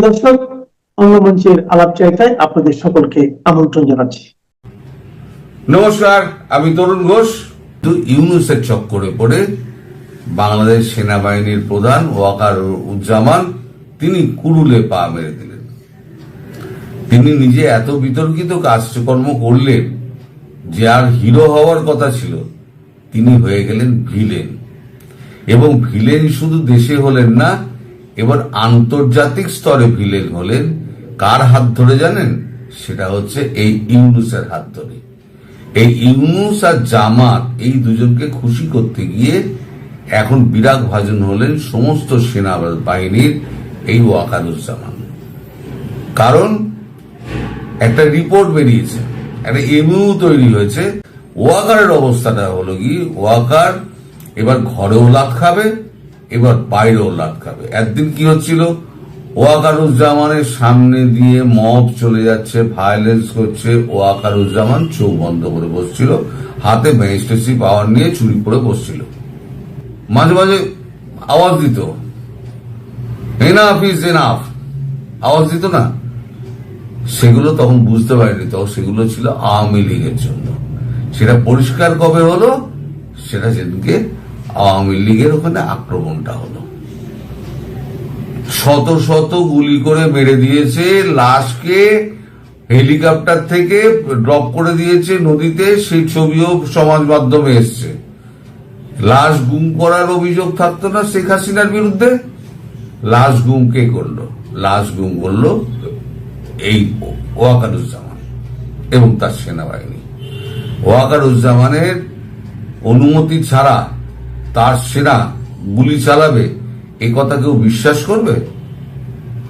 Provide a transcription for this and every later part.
দর্শক, অঙ্গমঞ্চের আলাপ চাইতায় আপনাদের সকলকে আমন্ত্রণ জানাচ্ছি। নমস্কার, আমি তরুণ ঘোষ। ইউনুসের চক্করে পড়ে বাংলাদেশ সেনাবাহিনীর প্রধান ওয়াকার উজ্জামান তিনি কুরুলে পা মেরে দিলেন। তিনি নিজে এত বিতর্কিত কাজকর্ম করলেন, যে আর হিরো হওয়ার কথা ছিল। তিনি হয়ে গেলেন ভিলেন। এবং ভিলেন শুধু দেশে হলেন না এবার আন্তর্জাতিক স্তরে ভিলেন হলেন কার হাত ধরে জানেন? সেটা হচ্ছে এই ইউনুসের হাত ধরে। এই ইউনুস আর জামাত এই দুজনকে খুশি করতে গিয়ে এখন বিরাগ ভাজন হলেন সমস্ত সেনা বাহিনীর এই ওয়াকারুজ্জামান। কারণ একটা রিপোর্ট বেরিয়েছে, একটা এমইউ তৈরি হয়েছে। ওয়াকারের অবস্থাটা হলো কি? ওয়াকার এবার ঘরেও লাত খাবে এবার বাইরেও লাত খাবে। একদিন কি হচ্ছিল? ওয়াকারুজ্জামানের সামনে দিয়ে মব চলে যাচ্ছে ভায়োলেন্স করছে ওয়াকারুজ্জামান চোখ বন্ধ করে বসছিল, হাতে ম্যাজিস্ট্রেসি পাওয়ার নিয়ে চুরি করে বসছিল। মাঝে মাঝে আওয়াজ দিত। এনাফ ইজ এনাফ আওয়াজ দিত না। সেগুলো তখন বুঝতে পারিনি, তখন সেগুলো ছিল আওয়ামী লীগের জন্য। সেটা পরিষ্কার কবে হলো? সেটা সেদিনকে আওয়ামী লীগের ওখানে আক্রমণটা হলো। শত শত গুলি করে মেরে দিয়েছে, লাশকে হেলিকপ্টার থেকে ড্রপ করে দিয়েছে নদীতে, সেই ছবিও সমাজ মাধ্যমে এসছে। লাশ গুম করার অভিযোগ থাকতো না শেখ হাসিনার বিরুদ্ধে? লাশ গুম কে করল? লাশ গুম করল এই ওয়াকারুজ্জামান এবং তার সেনাবাহিনী। ওয়াকারুজ্জামানের অনুমতি ছাড়া তার সেনা গুলি চালাবে, এ কথা কেউ বিশ্বাস করবে?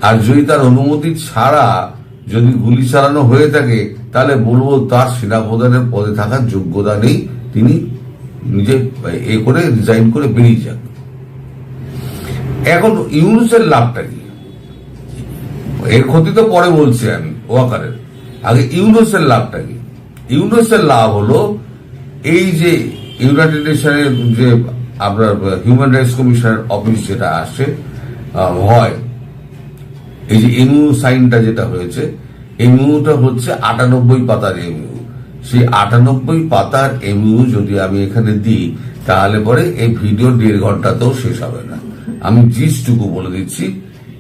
আর যদি তার অনুমতি ছাড়া যদি গুলি চালানো হয়ে থাকে, তাহলে বলব তার সেনাপ্রধানের পদে থাকার যোগ্যতা নেই। তিনি নিজে এ করে রিজাইন করে বেরিয়ে যান। এখন ইউনুসের লাভটা কি? এর ক্ষতি তো পরে বলছি আমি, ওয়াকারের। আগে ইউনুসের লাভটা কি? ইউনুসের লাভ হলো এই যে ইউনাইটেড নেশনের যে আপনার হিউম্যান রাইটস কমিশনের অফিস যেটা আসে হয়। এই যে এমইউ সাইনটা যেটা হয়েছে, এমইউটা হচ্ছে আটানব্বই পাতার এমইউ। সেই আটানব্বই পাতার এমইউ যদি আমি এখানে দিই, তাহলে পরে এই ভিডিও দেড় ঘন্টাতেও শেষ হবে না। আমি জিসটুকু বলে দিচ্ছি,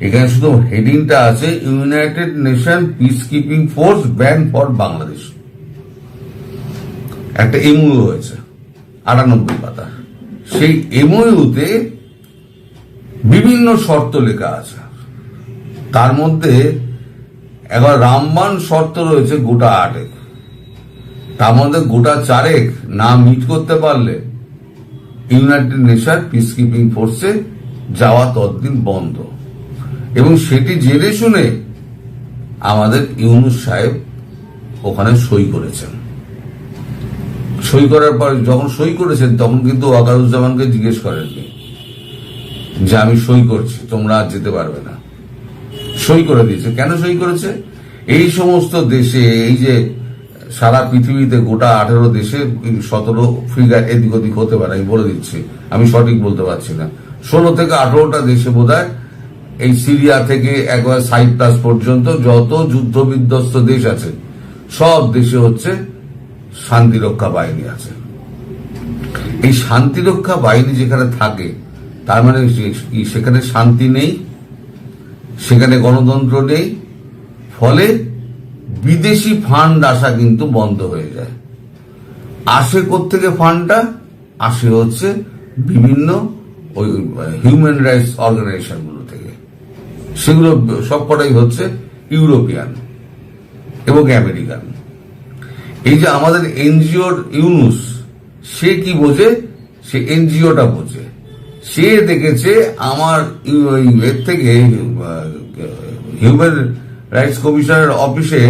এখানে শুধু হেডিংটা আছে United Nation peace keeping force ban for Bangladesh একটা এমইউ হয়েছে, আটানব্বই পাতা। সেই এমইউতে বিভিন্ন শর্ত লেখা আছে। তার মধ্যে একবার রামবান শর্ত রয়েছে গোটা আটেক। তার মধ্যে গোটা চারেক না মিট করতে পারলে ইউনাইটেড নেশন পিস কিপিং ফোর্সে যাওয়া ততদিন বন্ধ। এবং সেটি জেনে শুনে আমাদের ইউনুস সাহেব ওখানে সই করেছেন। সই করার পর যখন সই করেছেন, তখন কিন্তু ওয়াকারুজ্জামানকে জিজ্ঞেস করেননি যে, আমি সই করছি, তোমরা আর যেতে পারবে না। সই করে দিয়েছে। কেন সই করেছে? এই সমস্ত দেশে, এই যে সারা পৃথিবীতে গোটা আঠেরো দেশে সতেরো ফিগার এদিক ওদিক হতে পারে, আমি বলে দিচ্ছি, আমি সঠিক বলতে পারছি না। ষোলো থেকে আঠেরোটা দেশে বোধ এই সিরিয়া থেকে একবার সাইপ্রাস পর্যন্ত যত যুদ্ধ বিধ্বস্ত দেশ আছে, সব দেশে হচ্ছে শান্তিরক্ষা বাহিনী আছে। এই শান্তিরক্ষা বাহিনী যেখানে থাকে, তার মানে সেখানে শান্তি নেই, সেখানে গণতন্ত্র নেই, ফলে বিদেশি ফান্ড আসা কিন্তু বন্ধ হয়ে যায়। আসে থেকে ফান্ডটা? আসে হচ্ছে বিভিন্ন ওই হিউম্যান রাইটস অর্গানাইজেশনগুলো থেকে। সেগুলো সবকটাই হচ্ছে ইউরোপিয়ান এবং আমেরিকান। এই যে আমাদের এনজিওর ইউনুস, সে কি বোঝে? সে এনজিওটা বোঝে। সে দেখেছে আমার এর থেকে হিউম্যান রাইটস কমিশনের অফিসে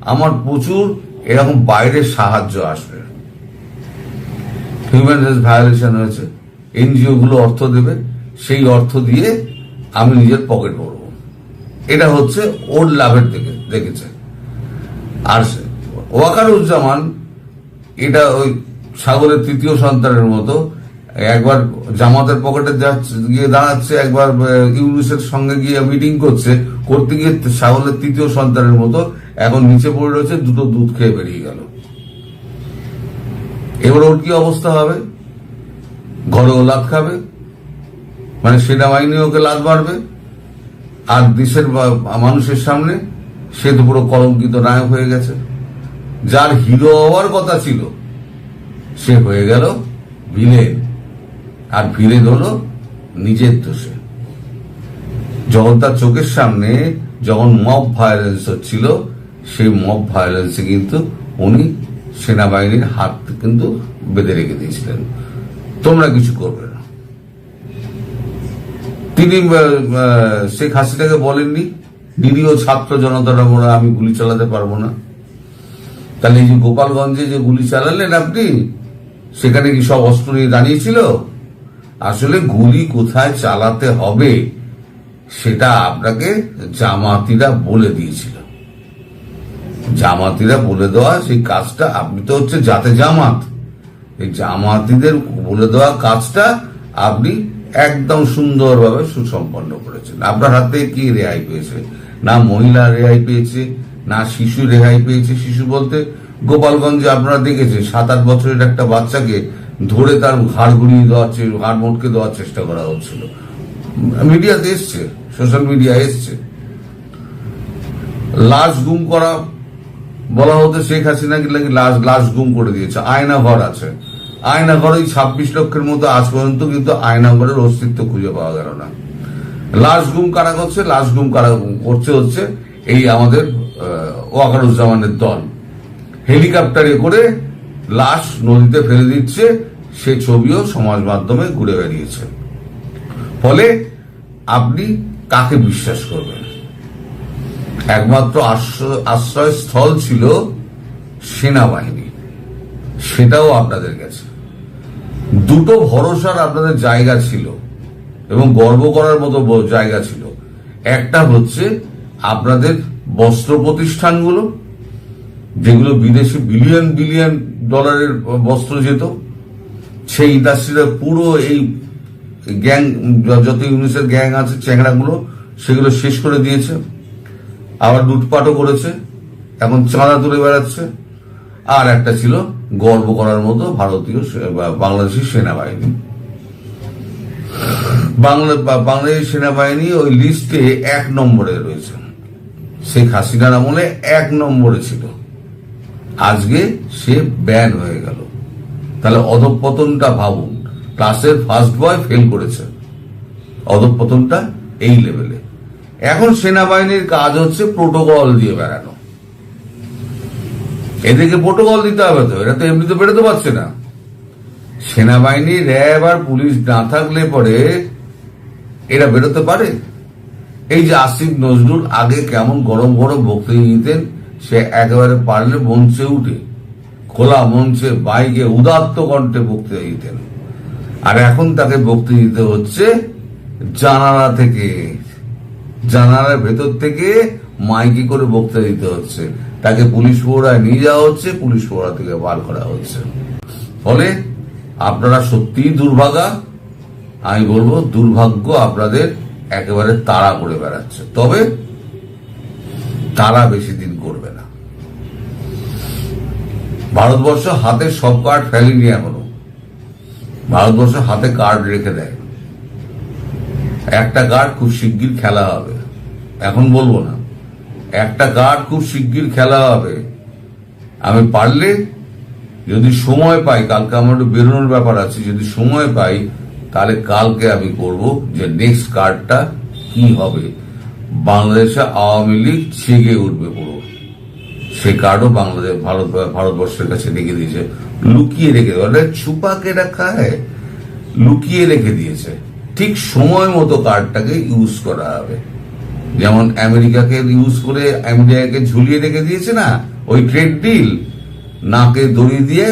আমার প্রচুর এরকম বাইরের সাহায্য আসবে। হিউম্যান রাইটস ভায়োলেশন হয়েছে। এনজিও গুলো অর্থ দেবে। সেই অর্থ দিয়ে আমি নিজের পকেট ভরব। এটা হচ্ছে ওর লাভের দিকে দেখেছে। আর ওয়াকারুজ্জামান, এটা ওই সাগরের তৃতীয় সন্তানের মতো, একবার জামাতের পকেটে গিয়ে দাঁড়াচ্ছে, একবার ইউনুসের সঙ্গে গিয়ে মিটিং করছে, করতে গিয়ে সাগলের তৃতীয় সন্তানের মতো, এখন নিচে পড়ে রয়েছে, দুটো দুধ খেয়ে বেরিয়ে গেল। এবার ওর কি অবস্থা হবে? ঘরেও লাত খাবে মানে সেনাবাহিনী ওকে লাত মারবে, আর দেশের মানুষের সামনে, সে তো পুরো কলঙ্কিত নায়ক হয়ে গেছে। যার হিরো হওয়ার কথা ছিল। সে হয়ে গেল ভিলেন। আর ভিলেন হলো নিজের দোষে। যখন তার চোখের সামনে যখন মব ভায়োলেন্স হচ্ছিল, সেই মব ভায়োলেন্সে কিন্তু উনি সেনাবাহিনীর হাত কিন্তু বেঁধে রেখে দিয়েছিলেন। তোমরা কিছু করবে না। তিনি শেখ হাসিনাকে বলেননি, নিরীহ ছাত্র জনতারা আমি গুলি চালাতে পারব না। তাহলে এই যে গোপালগঞ্জে যে গুলি চালালেন আপনি, সেখানে কি সব অস্ত্র নিয়ে দাঁড়িয়েছিল? আসলে গুলি কোথায় চালাতে হবে সেটা আপনাকে জামাতিরা বলে দিয়েছিল। জামাতিরা বলে দেওয়া সেই কাজটা, আপনি তো হচ্ছে যাতে জামাত। এই জামাতিদের বলে দেওয়া কাজটা আপনি একদম সুন্দরভাবে সুসম্পন্ন করেছেন। আপনার হাতে কি রেহাই পেয়েছে? না মহিলা রেহাই পেয়েছে? না শিশু রেহাই পেয়েছে শিশু বলতে? গোপালগঞ্জে আপনারা দেখেছেন সাত আট বছরের একটা বাচ্চাকে ধরে তার ঘাড় ঘুরিয়ে দেওয়ার ঘাড় মোটকে দেওয়ার চেষ্টা করা হচ্ছিল। মিডিয়াতে এসছে, সোশ্যাল মিডিয়া এসছে। লাশ গুম করা, বলা হতো শেখ হাসিনা কি নাকি লাশ লাশ গুম করে দিয়েছে, আয়না ঘর আছে। আয়না ঘর ওই ছাব্বিশ লক্ষের মতো আজ পর্যন্ত কিন্তু আয়না ঘরের অস্তিত্ব খুঁজে পাওয়া গেল না। লাশ গুম কারা করছে? লাশ গুম কারা করছে হচ্ছে এই আমাদের ওয়াকারুজ্জামানের দল। হেলিকপ্টারে করে লাশ নদীতে ফেলে দিচ্ছে, সে ছবিও সমাজ মাধ্যমে ঘুরে বেরিয়েছে ফলে আপনি কাকে বিশ্বাস করবেন? একমাত্র আশ্রয় আশ্রয়স্থল ছিল সেনাবাহিনী। সেটাও আপনাদের কাছে দুটো ভরসার আপনাদের জায়গা ছিল এবং গর্ব করার মতো জায়গা ছিল। একটা হচ্ছে আপনাদের বস্ত্র প্রতিষ্ঠানগুলো, যেগুলো বিদেশে বিলিয়ন বিলিয়ন ডলারের বস্ত্র যেত, সেই ইন্ডাস্ট্রিটা পুরো এই গ্যাং যত ইউনিসের গ্যাং আছে, চ্যাংড়াগুলো, সেগুলো শেষ করে দিয়েছে। আবার লুটপাটও করেছে, এখন চাঁদা তুলে বেড়াচ্ছে। আর একটা ছিল গর্ব করার মতো ভারতীয় বাংলাদেশি সেনাবাহিনী। বাংলা বাংলাদেশ সেনাবাহিনী ওই লিস্টে এক নম্বরে রয়েছে। শেখ হাসিনার আমলে এক নম্বরে ছিল। আজকে সে ব্যান হয়ে গেল। তাহলে অধপতনটা ভাবুন ক্লাসের ফার্স্ট বয় ফেল করেছে। অধপতনটা এই লেভেলে এখন সেনাবাহিনীর কাজ হচ্ছে প্রোটোকল দিয়ে বেড়ানো। এদেরকে প্রোটোকল দিতে হবে তো, এরা তো এমনিতে বেরোতে পারছে না। সেনাবাহিনী র্যাব আর পুলিশ না থাকলে পরে এরা বেরোতে পারে? এই যে আসিফ নজরুল আগে কেমন গরম গরম বক্তৃতা দিতেন সে একেবারে পারলে মঞ্চে উঠে, খোলা মঞ্চে বাইকে উদাত্ত কণ্ঠে বক্তৃতা দিতেন। আর এখন তাকে বক্তৃতা দিতে হচ্ছে জানালা থেকে। জানালার ভেতর থেকে মাইকে করে বক্তৃতা দিতে হচ্ছে। তাকে পুলিশ পোড়ায় নিয়ে যাওয়া হচ্ছে, পুলিশ পোড়া থেকে বার করা হচ্ছে। ফলে আপনারা সত্যিই দুর্ভাগা। আমি বলব, দুর্ভাগ্য আপনাদের একেবারে তাড়া করে বেড়াচ্ছে। তবে তারা বেশি দিন করবে না। ভারতবর্ষ হাতে সব কার্ড ফেলেনি এখনও। ভারতবর্ষ হাতে কার্ড রেখে দেয়। একটা কার্ড খুব শিগগির খেলা হবে। এখন বলব না। একটা কার্ড খুব শিগগির খেলা হবে। আমি পারলে যদি সময় পাই, কালকে আমার একটু বেরোনোর ব্যাপার আছে, যদি সময় পাই তাহলে কালকে আমি করব যে নেক্সট কার্ডটা কি হবে? বাংলাদেশে আওয়ামী লীগ ছেগে উঠবে পুরো। সে কার্ডও বাংলাদেশ, ভারত, ভারতবর্ষের কাছে রেখে দিয়েছে। লুকিয়ে রেখে মানে ছুপাকে রাখা হয় লুকিয়ে রেখে দিয়েছে। ঠিক সময় মতো কার্ডটাকে ইউজ করা হবে। যেমন আমেরিকাকে ইউজ করে আমেরিকাকে ঝুলিয়ে রেখে দিয়েছে না, ওই ট্রেড ডিল নাকে দড়ি দিয়ে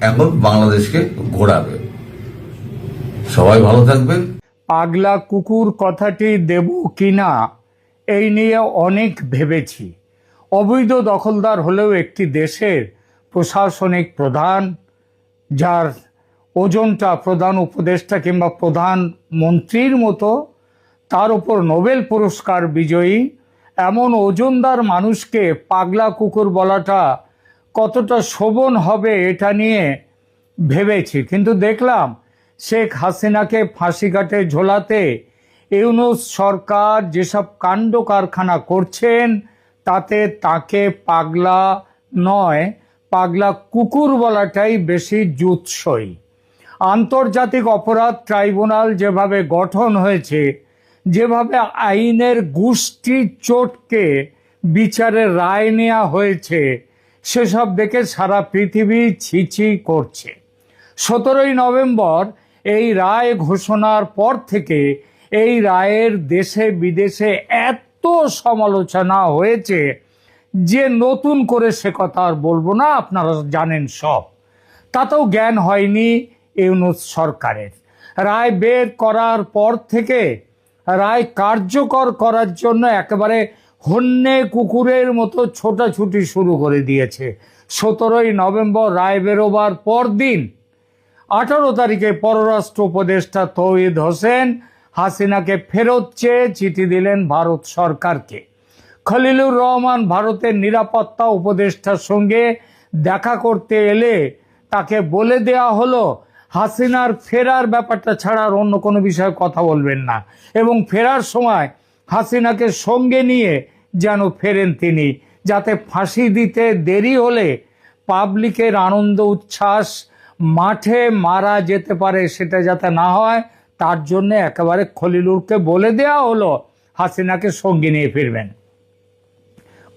এখন বাংলাদেশকে ঘোরাবে। সবাই ভালো থাকবেন। পাগলা কুকুর কথাটি দেব কিনা, এই নিয়ে অনেক ভেবেছি। অবৈধ দখলদার হলেও একটি দেশের প্রশাসনিক প্রধান, যার ওজনটা প্রধান উপদেষ্টা কিংবা প্রধান মন্ত্রীর মতো, তার উপর নোবেল পুরস্কার বিজয়ী, এমন ওজনদার মানুষকে পাগলা কুকুর বলাটা কতটা শোভন হবে এটা নিয়ে ভেবেছি। কিন্তু দেখলাম শেখ হাসিনাকে ফাঁসি কাটে ঝোলাতে ইউনুস সরকার যেসব কাণ্ড কারখানা করছেন, তাতে তাকে পাগলা নয়, পাগলা কুকুর বলাটাই বেশি জুৎসই। আন্তর্জাতিক অপরাধ ট্রাইব্যুনাল যেভাবে গঠন হয়েছে, যেভাবে আইনের গোষ্ঠী চোটকে বিচারে রায় নেওয়া হয়েছে, সেসব দেখে সারা পৃথিবী ছিছি করছে। সতেরোই নভেম্বর এই রায় ঘোষণার পর থেকে এই রায়ের দেশে বিদেশে এত সমালোচনা হয়েছে যে নতুন করে সে কথা আর বলব না, আপনারা জানেন সব। তাতেও জ্ঞান হয়নি ইউনুস সরকারের। রায় বের করার পর থেকে, রায় কার্যকর করার জন্য একেবারে হন্যে কুকুরের মতো ছোটাছুটি শুরু করে দিয়েছে। সতেরোই নভেম্বর রায় বেরোবার পর দিন আঠারো তারিখে পররাষ্ট্র উপদেষ্টা তৌহিদ হোসেন হাসিনাকে ফেরত চেয়ে চিঠি দিলেন ভারত সরকারকে। খলিলুর রহমান ভারতের নিরাপত্তা উপদেষ্টার সঙ্গে দেখা করতে এলে তাকে বলে দেয়া হলো, হাসিনার ফেরার ব্যাপারটা ছাড়া আর অন্য কোনো বিষয়ে কথা বলবেন না। এবং ফেরার সময় হাসিনাকে সঙ্গে নিয়ে যেন ফেরেন তিনি, যাতে ফাঁসি দিতে দেরি হলে পাবলিকের আনন্দ, উচ্ছ্বাস মাঠে মারা যেতে পারে সেটা যাতে না হয়, তার জন্য একেবারে খলিলুরকে বলে দেয়া হলো, হাসিনাকে সঙ্গে নিয়ে ফিরবেন।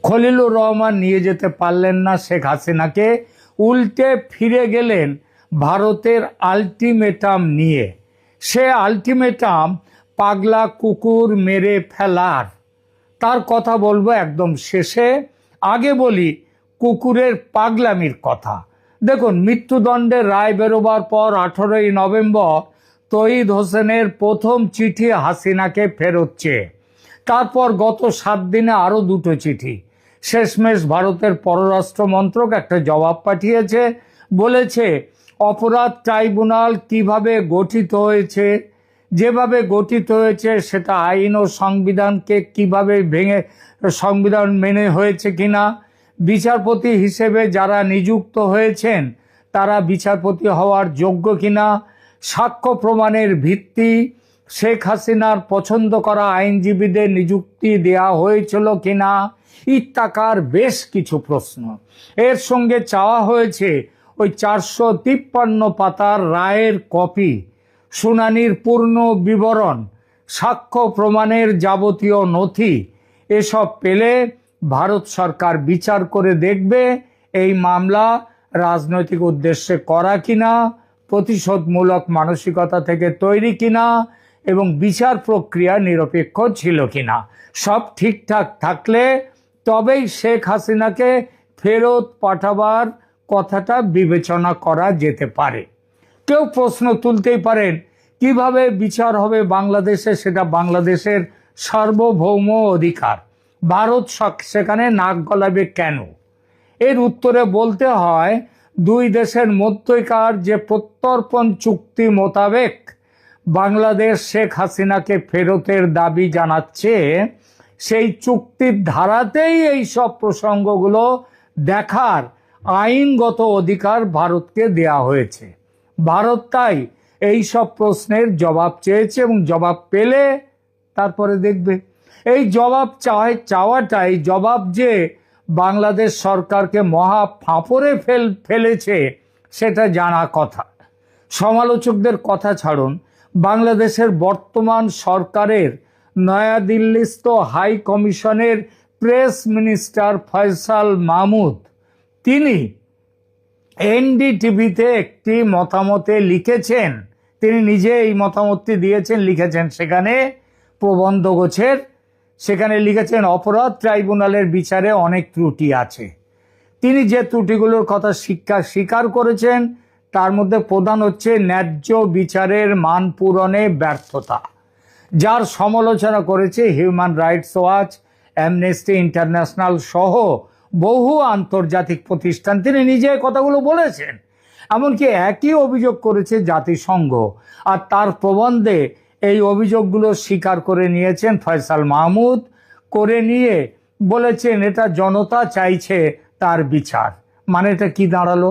খলিলুর রহমান নিয়ে যেতে পারলেন না শেখ হাসিনাকে, উল্টে ফিরে গেলেন ভারতের আলটিমেটাম নিয়ে। সে আলটিমেটাম পাগলা কুকুর মেরে ফেলার। তার কথা বলব একদম শেষে। আগে বলি, কুকুরের পাগলামির কথা। দেখুন মৃত্যুদণ্ডের রায় বেরোবার পর আঠেরোই নভেম্বর তঈদ হোসেনের প্রথম চিঠি হাসিনাকে ফেরত চেয়ে তারপর গত সাত দিনে আরও দুটো চিঠি। শেষমেশ ভারতের পররাষ্ট্র মন্ত্রক একটা জবাব পাঠিয়েছে, বলেছে, অপরাধ ট্রাইব্যুনাল কীভাবে গঠিত হয়েছে, যেভাবে গঠিত হয়েছে সেটা আইন ও সংবিধানকে কীভাবে ভেঙে, সংবিধান মেনে হয়েছে কিনা বিচারপতি হিসেবে যারা নিযুক্ত হয়েছেন, তারা বিচারপতি হওয়ার যোগ্য কিনা, সাক্ষ্য প্রমাণের ভিত্তি, শেখ হাসিনার পছন্দ করা আইনজীবীদের নিযুক্তি দেয়া হয়েছিল কিনা, ইত্যাকার বেশ কিছু প্রশ্ন। এর সঙ্গে চাওয়া হয়েছে ওই চারশো তিপ্পান্ন পাতার রায়ের কপি, শুনানির পূর্ণ বিবরণ, সাক্ষ্য প্রমাণের যাবতীয় নথি, এসব পেলে ভারত সরকার বিচার করে দেখবে এই মামলা রাজনৈতিক উদ্দেশ্যে করা কিনা, প্রতিশোধমূলক মানসিকতা থেকে তৈরি কিনা এবং বিচার প্রক্রিয়া নিরপেক্ষ ছিল কিনা। সব ঠিকঠাক থাকলে তবেই শেখ হাসিনাকে ফেরত পাঠাবার কথাটা বিবেচনা করা যেতে পারে। কেউ প্রশ্ন তুলতেই পারেন, কীভাবে বিচার হবে বাংলাদেশে? সেটা বাংলাদেশের সার্বভৌম অধিকার। ভারত সেখানে নাক গলাবে কেন? এর উত্তরে বলতে হয়, দুই দেশের মধ্যকার যে প্রত্যর্পণ চুক্তি মোতাবেক বাংলাদেশ শেখ হাসিনাকে ফেরতের দাবি জানাচ্ছে, সেই চুক্তির ধারাতেই এই সব প্রসঙ্গগুলো দেখার আইনগত অধিকার ভারতকে দেয়া হয়েছে। ভারত তাই এই সব প্রশ্নের জবাব চেয়েছে এবং জবাব পেলে তারপরে দেখবে। এই জবাব চায় চাওয়াটাই জবাব যে বাংলাদেশ সরকারকে মহা ফাঁপড়ে ফেল, ফেলেছে, সেটা জানা কথা। সমালোচকদের কথা ছাড়ুন, বাংলাদেশের বর্তমান সরকারের নয়াদিল্লিস্থ high commission press minister Faisal Mahmud, তিনি এনডিটিভিতে একটি মতামতে লিখেছেন। তিনি নিজে এই মতামতটি দিয়েছেন, লিখেছেন সেখানে প্রবন্ধ গোছের সেখানে লিখেছেন, অপরাধ ট্রাইব্যুনালের বিচারে অনেক ত্রুটি আছে। তিনি যে ত্রুটিগুলোর কথা শিক্ষা স্বীকার করেছেন, তার মধ্যে প্রধান হচ্ছে ন্যায্য বিচারের মান পূরণে ব্যর্থতা। যার সমালোচনা করেছে Human Rights Watch, Amnesty International সহ বহু আন্তর্জাতিক প্রতিষ্ঠান। তিনি নিজে কথাগুলো বলেছেন। এমনকি একই অভিযোগ করেছে জাতিসংঘ। আর তার প্রবন্ধে এই অভিযোগগুলো স্বীকার করে নিয়েছেন ফয়সাল মাহমুদ, করে নিয়ে বলেছেন এটা জনতা চাইছে তার বিচার। মানে এটা কি দাঁড়াল?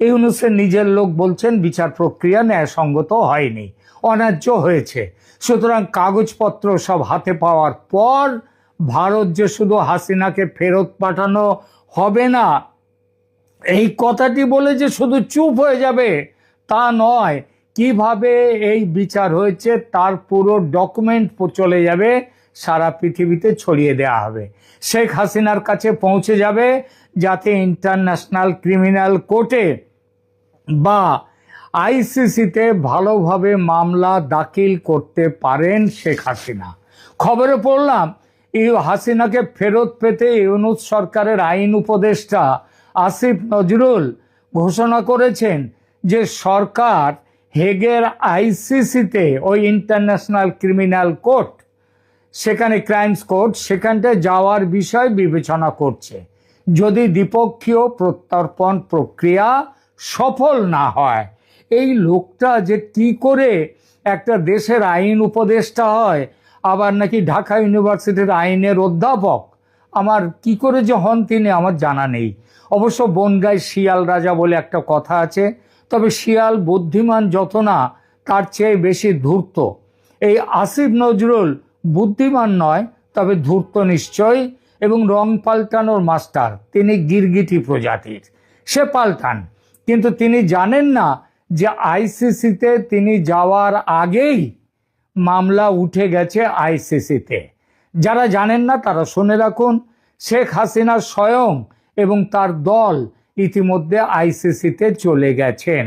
ইউনুসের নিজের লোক বলছেন বিচার প্রক্রিয়া ন্যায়সঙ্গত হয়নি, অন্যায্য হয়েছে। সুতরাং কাগজপত্র সব হাতে পাওয়ার পর ভারত যে শুধু হাসিনাকে ফেরত পাঠানো হবে না, এই কথাটি বলে যে শুধু চুপ হয়ে যাবে তা নয় কীভাবে এই বিচার হয়েছে তার পুরো ডকুমেন্ট চলে যাবে, সারা পৃথিবীতে ছড়িয়ে দেওয়া হবে। শেখ হাসিনার কাছে পৌঁছে যাবে যাতে ইন্টারন্যাশনাল ক্রিমিনাল কোর্টে বা আইসিসিতে ভালোভাবে মামলা দাখিল করতে পারেন শেখ হাসিনা। খবরে পড়লাম এই হাসিনাকে ফেরত পেতে ইউনুস সরকারের আইন উপদেষ্টা আসিফ নজরুল ঘোষণা করেছেন যে সরকার হেগের আইসিসিতে ওই ইন্টারন্যাশনাল ক্রিমিনাল কোর্ট, সেখানে ক্রাইমস কোর্ট, সেখানটায় যাওয়ার বিষয় বিবেচনা করছে। যদি দ্বিপক্ষীয় প্রত্যর্পণ প্রক্রিয়া সফল না হয়, এই লোকটা যে কি করে একটা দেশের আইন উপদেষ্টা হয়, আবার নাকি ঢাকা ইউনিভার্সিটির আইনের অধ্যাপক, আমার কি করে যে হন তিনি আমার জানা নেই। অবশ্য বনগায় শিয়াল রাজা বলে একটা কথা আছে শিয়াল বুদ্ধিমান যত না, তার চেয়ে বেশি ধূর্ত। এই আসিফ নজরুল বুদ্ধিমান নয়, তবে ধূর্ত নিশ্চয় এবং রং পাল্টানোর মাস্টার। তিনি গিরগিটি প্রজাতির। সে পাল্টান। কিন্তু তিনি জানেন না যে আইসিসিতে তিনি যাওয়ার আগেই মামলা উঠে গেছে আইসিসিতে। যারা জানেন না তারা শুনে রাখুন, শেখ হাসিনা স্বয়ং এবং তার দল ইতিমধ্যে আইসিসিতে চলে গেছেন।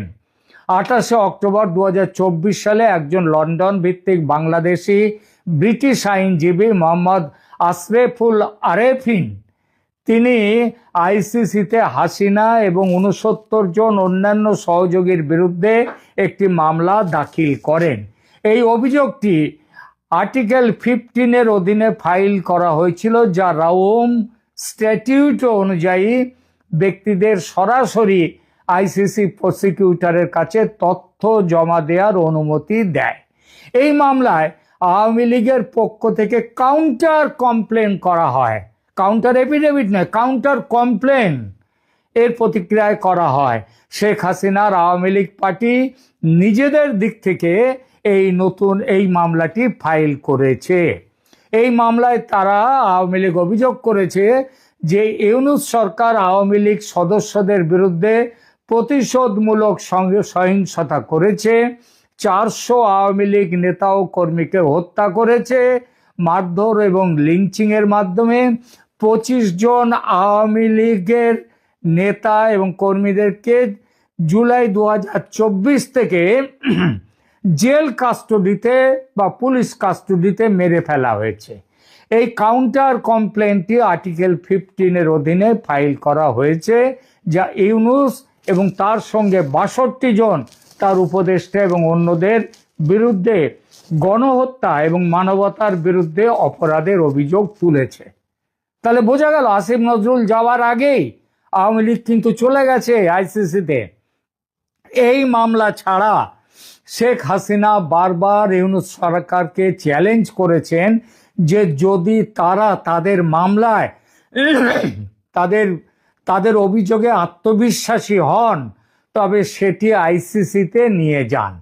আঠাশে অক্টোবর দু হাজার চব্বিশ সালে একজন লন্ডন ভিত্তিক বাংলাদেশি ব্রিটিশ আইনজীবী মোহাম্মদ আশরেফুল আরেফিন। তিনি আইসিসিতে হাসিনা এবং উনসত্তর জন অন্যান্য সহযোগীর বিরুদ্ধে একটি মামলা দাখিল করেন। এই অভিযোগটি আর্টিকেল ফিফটিনের অধীনে ফাইল করা হয়েছিল, যা রাওম স্ট্যাটিউট অনুযায়ী ব্যক্তিদের সরাসরি আইসিসি প্রসিকিউটরের কাছে তথ্য জমা দেওয়ার অনুমতি দেয়। এই মামলায় আওয়ামী লীগের পক্ষ থেকে কাউন্টার কমপ্লেন করা হয়। কাউন্টার এফিডেভিট নয় কাউন্টার কমপ্লেন এর প্রতিক্রিয়ায় করা হয়। শেখ হাসিনার আওয়ামী লীগ পার্টি নিজেদের দিক থেকে এই নতুন, এই মামলাটি ফাইল করেছে। এই মামলায় তারা আওয়ামী লীগ অভিযোগ করেছে যে ইউনুস সরকার আওয়ামী লীগ সদস্যদের বিরুদ্ধে প্রতিশোধমূলক সহিংসতা করেছে, চারশো আওয়ামী লীগ নেতা ও কর্মীকে হত্যা করেছে, মারধর এবং লিঞ্চিং এর মাধ্যমে পঁচিশ জন আওয়ামী লীগের নেতা এবং কর্মীদেরকে জুলাই দু হাজার চব্বিশ থেকে জেল কাস্টডিতে বা পুলিশ কাস্টডিতে মেরে ফেলা হয়েছে। এই কাউন্টার কমপ্লেনটি আর্টিকেল ফিফটিনের অধীনে ফাইল করা হয়েছে, যা ইউনুস এবং তার সঙ্গে বাষট্টি জন তার উপদেষ্টা এবং অন্যদের বিরুদ্ধে গণহত্যা এবং মানবতার বিরুদ্ধে অপরাধের অভিযোগ তুলেছে। তাহলে বোঝা গেল আসিফ নজরুল যাওয়ার আগেই আওয়ামী লীগ কিন্তু চলে গেছে আইসিসিতে এই মামলা ছাড়া শেখ হাসিনা বারবার ইউনুস সরকারকে চ্যালেঞ্জ করেছেন যে যদি তারা তাদের মামলায় তাদের তাদের অভিযোগে আত্মবিশ্বাসী হন, তবে সেটি আইসিসিতে নিয়ে যান।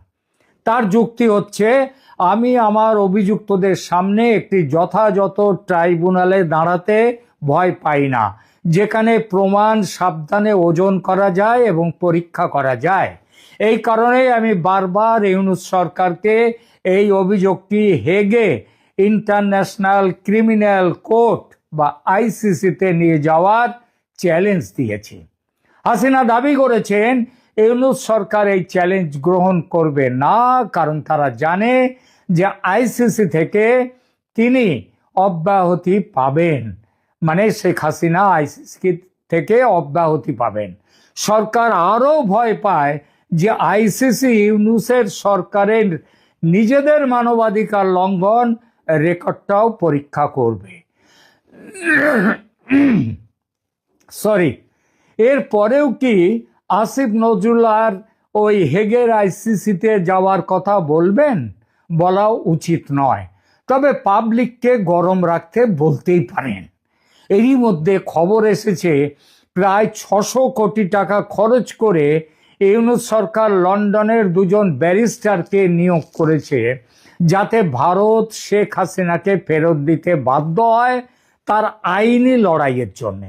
তার যুক্তি হচ্ছে, আমি আমার অভিযুক্তদের সামনে একটি যথাযথ ট্রাইব্যুনালে দাঁড়াতে ভয় পাই না, যেখানে প্রমাণ সাবধানে ওজন করা যায় এবং পরীক্ষা করা যায়। এই কারণেই আমি বারবার ইউনুস সরকারকে এই অভিযোগটি হেগে ইন্টারন্যাশনাল ক্রিমিনাল কোর্ট বা আইসিসিতে নিয়ে যাওয়ার চ্যালেঞ্জ দিয়েছে। হাসিনা দাবি করেছেন, ইউনুস সরকার এই চ্যালেঞ্জ গ্রহণ করবে না, কারণ তারা জানে যে আইসিসি থেকে তিনি অব্যাহতি পাবেন। মানে শেখ হাসিনা আইসিসি থেকে অব্যাহতি পাবেন। সরকার আরও ভয় পায় যে আইসিসি ইউনুসের সরকারের নিজেদের মানবাধিকার লঙ্ঘন রেকর্ডটাও পরীক্ষা করবে। সরি এর পরেও কি আসিফ নজরুল আর ওই হেগের আইসিসিতে যাওয়ার কথা বলবেন? বলাও উচিত নয়। তবে পাবলিককে গরম রাখতে বলতেই পারেন। এরই মধ্যে খবর এসেছে, প্রায় ছশো কোটি টাকা খরচ করে ইউনুস সরকার লন্ডনের দুজন ব্যারিস্টারকে নিয়োগ করেছে। যাতে ভারত শেখ হাসিনাকে ফেরত দিতে বাধ্য হয় তার আইনি লড়াইয়ের জন্য।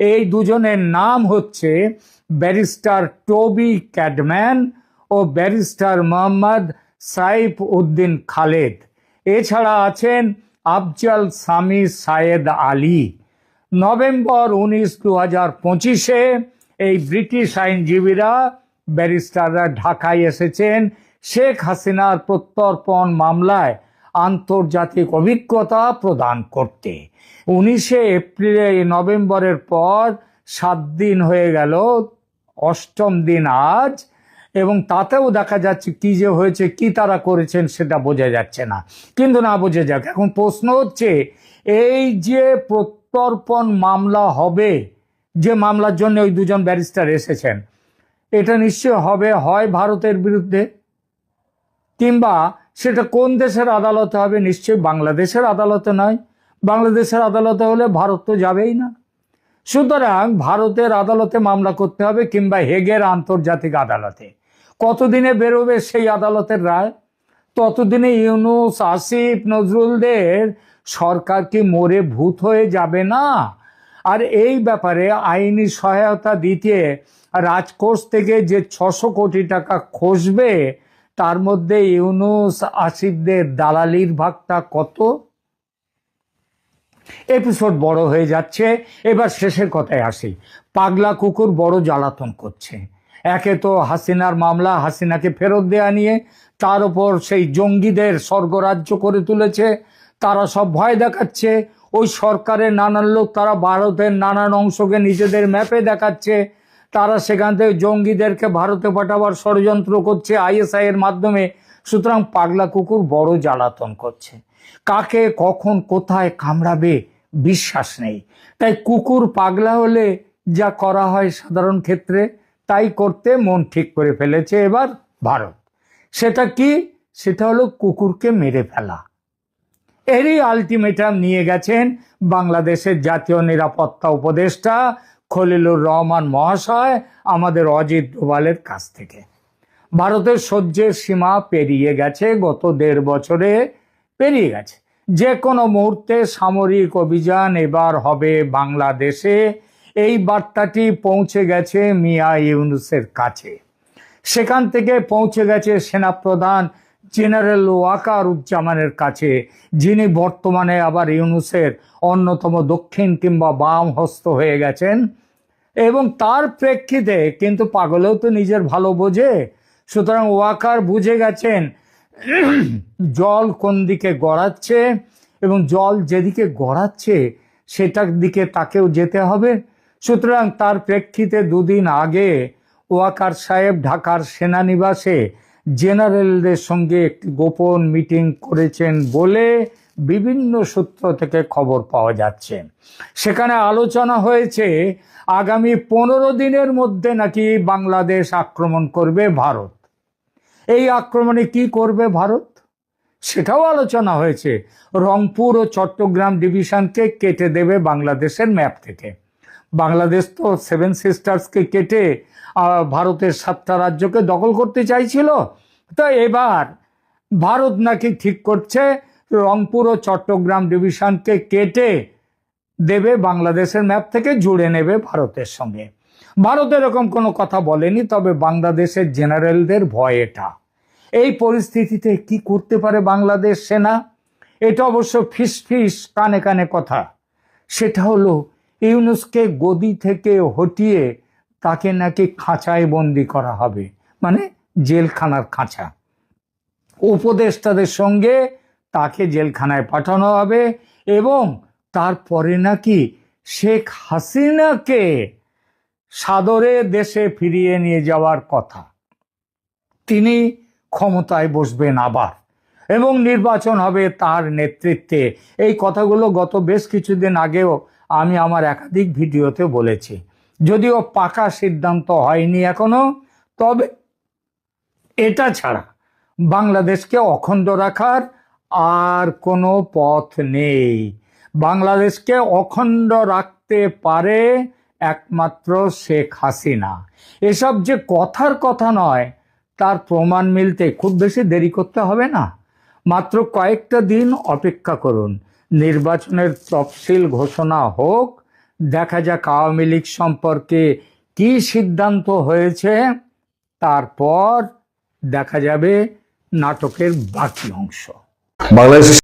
এই দুজনের নাম হচ্ছে ব্যারিস্টার টবি ক্যাডম্যান ও ব্যারিস্টার মোহাম্মদ সাইফ উদ্দিন খালেদ। এছাড়া আছেন আফজাল সামি সায়েদ আলী। নভেম্বর উনিশ দু হাজার পঁচিশে এই ব্রিটিশ আইনজীবীরা ব্যারিস্টাররা ঢাকায় এসেছেন শেখ হাসিনার প্রত্যর্পণ মামলায় আন্তর্জাতিক অভিজ্ঞতা প্রদান করতে। উনিশে এপ্রিলে নভেম্বরের পর সাত দিন হয়ে গেল, অষ্টম দিন আজ, এবং তাতেও দেখা যাচ্ছে কি যে হয়েছে, কি তারা করেছেন সেটা বোঝা যাচ্ছে না। কিন্তু না বোঝা যাক, এখন প্রশ্ন হচ্ছে, এই যে প্রত্যর্পণ মামলা হবে, যে মামলার জন্য ওই দুজন ব্যারিস্টার এসেছেন, এটা নিশ্চয় হবে হয় ভারতের বিরুদ্ধে? কিংবা সেটা কোন দেশের আদালতে হবে নিশ্চয়ই বাংলাদেশের আদালতে নয়। বাংলাদেশের আদালতে হলে ভারত তো যাবেই না। সুতরাং ভারতের আদালতে মামলা করতে হবে কিংবা হেগের আন্তর্জাতিক আদালতে। কতদিনে বেরোবে সেই আদালতের রায়? ততদিনে ইউনুস, আসিফ, নজরুলদের সরকার কি মরে ভূত হয়ে যাবে না? আর এই ব্যাপারে আইনি সহায়তা দিতে রাজকোষ থেকে যে ছশো কোটি টাকা খসবে তার মধ্যে ইউনুস, আসিফদের দালালির ভাগটা কত? এপিসোড বড় হয়ে যাচ্ছে, এবার শেষের কথায় আসি। পাগলা কুকুর বড় জ্বালাতন করছে। একে তো হাসিনার মামলা, হাসিনাকে ফেরত দেয়া নিয়ে তার উপর সেই জঙ্গিদের স্বর্গরাজ্য করে তুলেছে। তারা সব ভয় দেখাচ্ছে। ওই সরকারের নানান লোক তারা ভারতের নানান অংশকে নিজেদের ম্যাপে দেখাচ্ছে। তারা সেখান থেকে জঙ্গিদেরকে ভারতে পাঠাবার ষড়যন্ত্র করছে আইএসআই এর মাধ্যমে। সুতরাং পাগলা কুকুর বড় জ্বালাতন করছে। কাকে, কখন, কোথায় কামড়াবে বিশ্বাস নেই। তাই কুকুর পাগলা হলে যা করা হয় সাধারণ ক্ষেত্রে তাই করতে মন ঠিক করে ফেলেছে এবার ভারত। সেটা কি? সেটা হলো কুকুরকে মেরে ফেলা। এরই আলটিমেটাম নিয়ে গেছেন বাংলাদেশের জাতীয় নিরাপত্তা উপদেষ্টা খলিলুর রহমান মহাশয় আমাদের অজিত ডোভালের কাছ থেকে। ভারতের সহ্যের সীমা পেরিয়ে গেছে, গত দেড় বছরে পেরিয়ে গেছে। যে কোনো মুহূর্তে সামরিক অভিযান এবার হবে বাংলাদেশে। এই বার্তাটি পৌঁছে গেছে মিয়া ইউনুসের কাছে। সেখান থেকে পৌঁছে গেছে সেনাপ্রধান জেনারেল ওয়াকার উজ্জামানের কাছে, যিনি বর্তমানে আবার ইউনুসের অন্যতম দক্ষিণ কিংবা বাম হস্ত হয়ে গেছেন। এবং তার প্রেক্ষিতে কিন্তু পাগলেও তো নিজের ভালো বোঝে। সুতরাং ওয়াকার বুঝে গেছেন, জল কোন দিকে গড়াচ্ছে এবং জল যেদিকে গড়াচ্ছে সেটার দিকে তাকেও যেতে হবে। সুতরাং তার প্রেক্ষিতে দুদিন আগে ওয়াকার সাহেব ঢাকার সেনানিবাসে জেনারেলদের সঙ্গে একটি গোপন মিটিং করেছেন বলে বিভিন্ন সূত্র থেকে খবর পাওয়া যাচ্ছে। সেখানে আলোচনা হয়েছে, আগামী পনেরো দিনের মধ্যে নাকি বাংলাদেশ আক্রমণ করবে ভারত। এই আক্রমণে কি করবে ভারত? সেটাও আলোচনা হয়েছে। রংপুর ও চট্টগ্রাম ডিভিশনকে কেটে দেবে বাংলাদেশের ম্যাপ থেকে। বাংলাদেশ তো সেভেন সিস্টার্সকে কেটে ভারতের সাতটা রাজ্যকে দখল করতে চাইছিল। তো এবার ভারত নাকি ঠিক করছে রংপুর ও চট্টগ্রাম ডিভিশনকে কেটে দেবে বাংলাদেশের ম্যাপ থেকে জুড়ে নেবে ভারতের সঙ্গে। ভারত এরকম কোনো কথা বলেনি, তবে বাংলাদেশের জেনারেলদের ভয় এটা। এই পরিস্থিতিতে কি করতে পারে বাংলাদেশ সেনা? এটা অবশ্য ফিস ফিস কানে কানে কথা। সেটা হলো, ইউনুসকে গদি থেকে হটিয়ে তাকে নাকি খাঁচায় বন্দি করা হবে। মানে জেলখানার খাঁচা। উপদেষ্টাদের সঙ্গে তাকে জেলখানায় পাঠানো হবে এবং তারপরে নাকি শেখ হাসিনাকে সাদরে দেশে ফিরিয়ে নিয়ে যাওয়ার কথা। তিনি ক্ষমতায় বসবেন আবার এবং নির্বাচন হবে তার নেতৃত্বে। এই কথাগুলো গত বেশ কিছুদিন আগেও আমি আমার একাধিক ভিডিওতে বলেছি। যদিও পাকা সিদ্ধান্ত হয়নি এখনও, তবে এটা ছাড়া বাংলাদেশকে অখণ্ড রাখার আর কোনো পথ নেই। বাংলাদেশকে অখণ্ড রাখতে পারে একমাত্র শেখ হাসিনা। এসব যে কথার কথা নয়, তার প্রমাণ মিলতে খুব বেশি দেরি করতে হবে না। মাত্র কয়েকটা দিন অপেক্ষা করুন। নির্বাচনের তফসিল ঘোষণা হোক, দেখা যাক আওয়ামী লীগ সম্পর্কে কি সিদ্ধান্ত হয়েছে, তারপর দেখা যাবে নাটকের বাকি অংশ। বাংলাদেশ